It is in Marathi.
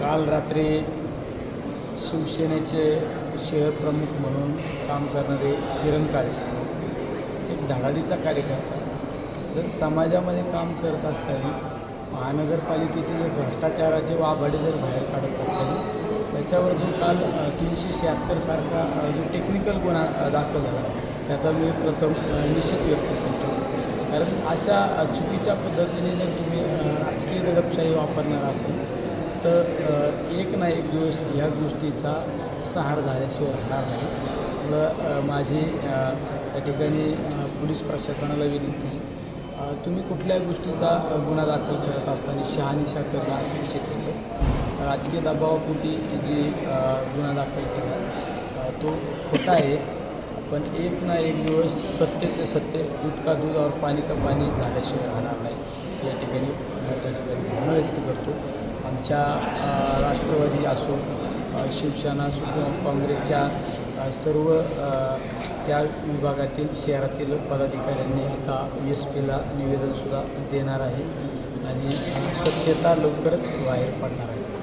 काल रात्री शिवसेनेचे शहर प्रमुख म्हणून काम करणारे किरण काळे. एक धडाडीचा कार्यकर्ता. जर समाजामध्ये काम करत असताना महानगरपालिकेचे जे भ्रष्टाचाराचे वाभाडे जर बाहेर काढत असताना त्याच्यावर जो काल तीनशे शहात्तरसारखा जो टेक्निकल गुन्हा दाखल झाला त्याचा मी प्रथम निषेध व्यक्त करतो. कारण अशा चुकीच्या पद्धतीने जर तुम्ही राजकीय दडपशाही वापरणार असेल तर एक ना एक दिवस ह्या गोष्टीचा सहार झाल्याशिवाय राहणार नाही. व माझी त्या या ठिकाणी पोलीस प्रशासनाला विनंती तुम्ही कुठल्या गोष्टीचा गुन्हा दाखल करत असताना शहानिशा करणं अपेक्षित होतं? राजकीय दबावापोटी जी गुन्हा दाखल केला तो खोटा आहे. पण एक ना एक दिवस सत्य ते सत्य दूध का दूध और पाणी का पाणी झाल्याशिवाय राहणार नाही. या ठिकाणी मी त्या ठिकाणी भावना व्यक्त करतो आमच्या राष्ट्रवादी असो शिवसेना असो किंवा काँग्रेसच्या सर्व त्या विभागातील शहरातील पदाधिकाऱ्यांनी आता एस पीला निवेदनसुद्धा देणार आहे. आणि सत्यता लवकरच बाहेर पडणार आहे.